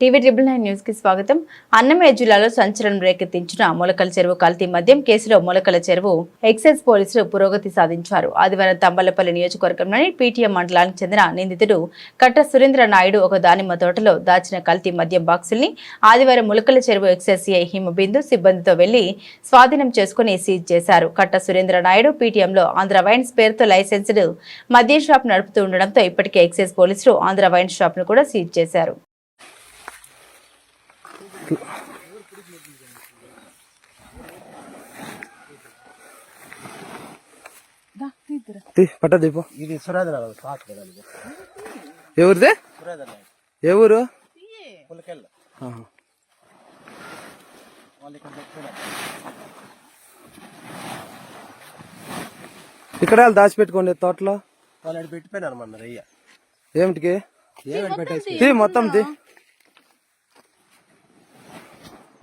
TV triple nine న్యూస్కి స్వాగతం. అన్నమయ్య జిల్లాలో సంచలనం రేకెత్తించిన మొలకల చెరువు కల్తీ మద్యం కేసులో మొలకల చెరువు ఎక్సైజ్ పోలీసులు పురోగతి సాధించారు. ఆదివారం తంబలపల్లి నియోజకవర్గంలోని పీటీఎం మండలానికి చెందిన నిందితుడు కట్ట సురేంద్ర నాయుడు ఒక దానిమ్మ తోటలో దాచిన కల్తీ మద్యం బాక్సుల్ని ఆదివారం ములకల చెరువు ఎక్సైజ్ సిఐ హిమబిందు సిబ్బందితో వెళ్ళి స్వాధీనం చేసుకుని సీజ్ చేశారు. కట్ట సురేంద్ర నాయుడు పీటీఎంలో ఆంధ్ర వైన్స్ పేరుతో లైసెన్స్డ్ మద్యం షాప్ నడుపుతూ ఉండడంతో ఇప్పటికే ఎక్సైజ్ పోలీసులు ఆంధ్ర వైన్ షాప్ను కూడా సీజ్ చేశారు. తీ పట్ట దీపు ఇది పాత ఎవరిదే? ఏ ఊరు? ఇక్కడ వాళ్ళు దాచిపెట్టుకోండి తోటలో. వాళ్ళు పెట్టిపోయినారు మన రయ్య. ఏమిటికి? పెట్టేసి? తీ మొత్తం తీ బాబు ఆ? బాబు అయితే పెట్టేసి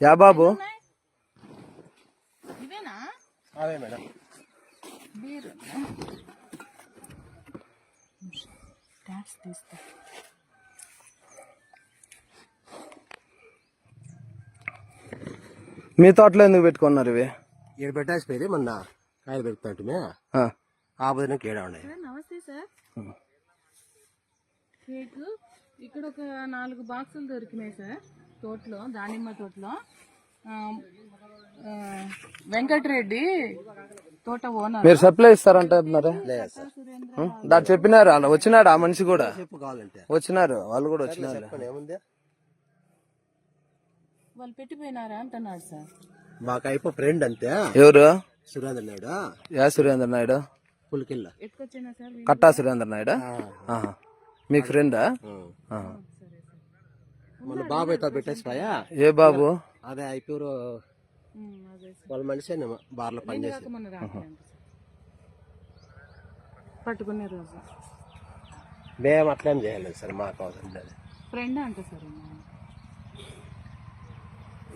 యా బాబు? అవే మేడం. మీ తోటలో ఎందుకు పెట్టుకున్నారు ఇవి? ఇక్కడ పెట్టేసిపోయి మొన్న కాయలు పెడుతుంటే ఆ. ఆ బదిన కేడా ఉన్నాయి? నమస్తే సార్. కేక్. ఇక్కడ ఒక నాలుగు బాక్సులు దొరికినాయి సార్. తోటలో దానిమ్మ తోటలో. వెంకటరెడ్డి తోట ఓనర్. మీరు సప్లై ఇస్తారంటున్నారా లేదు సార్. ఉం? దాన్ని చెప్పినారు అలా వచ్చినాడు ఆ మనిషి కూడా? చెప్పు కావాలంటే. వచ్చినారు వాళ్ళు కూడా వచ్చినారు. వాళ్ళు పెట్టిపోయినారా అంటున్నాడు సార్. మాకు అయిపో ఫ్రెండ్ అంతే. ఎవరు? సురేంద్ర నాయుడు? యా సురేంద్ర నాయుడు. పులికిల్ల? కట్టా సురేంద్ర నాయుడు? ఆహా. మీ ఫ్రెండా. మన బాబు అయితే పెట్టేసిపోయా ఏ బాబు? అదే సార్ వాళ్ళ మనిషి బార్లో పనిచేసి పట్టుకునే రోజు. మేము అట్లేం చేయలేదు సార్ మాకు అవసరం లేదు. ఫ్రెండ్ అంట సార్.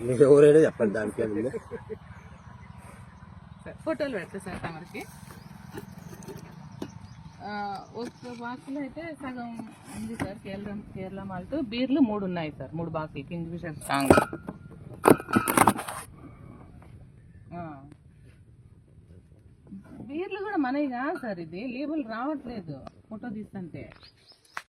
మీకు ఎవరైనా చెప్పండి దానికి ఫోటోలు పెడతా సార్ తమరికి. ఒక బాక్స్లో అయితే సగం ఉంది సార్ కేరళ కేరళ మాల్ట్. బీర్లు మూడు ఉన్నాయి సార్ మూడు బాక్సులు కింగ్ ఫిషర్ స్ట్రాంగ్. బీర్లు కూడా మనవి కాదు సార్ ఇది లేబుల్ రావట్లేదు ఫోటో తీస్తుంటే.